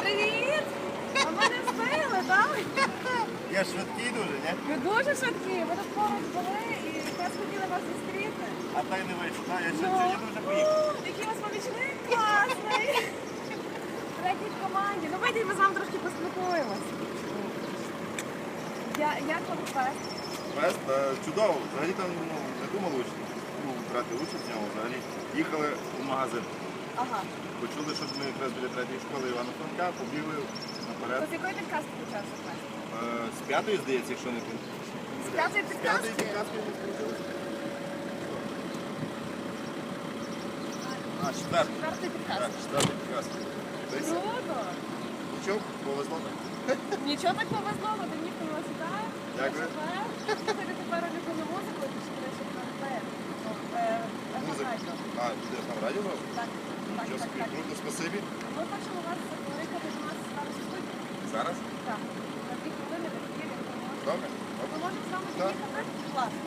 Привіт! А ми не встигли, так? Я швидкий дуже, ні? Ви дуже швидкі, ви тут поруч були і якраз хотіли вас зустріти. А так не вийшло. так? Я Ну, сьогодні дуже поїхав. о, Який у вас помічник класний! Третій в команді. Ну вийдіть, ми з вами трошки поспілкуємось. Я, як вам фест? Фест е, чудово. Взагалі там ну, не думали уч- ну, брати участь в ньому. Взагалі їхали у магазин. Ага. Почули, що ми якраз біля третьої школи Івана Франка, побігли наперед. З якої підказки почався? Е, З п'ятої, здається, якщо не помиляюсь. З п'ятої З п'ятої підказки? підказки ми включилися. А, четвертий. Четвертої Так, підказки. четвертий підказки. Тобто, Круто! Нічого, повезло так. Нічого так повезло, них вас вітаю. Дякую. Слухайте Ти там радіо зробив? Так, так, Нічого так, що так. круто, спасибі. Ми хочемо вас закликати до нас зараз у. Зараз? Так, на дві хвилини до Києва. Добре? Ми можемо з вами Так. будь Класно.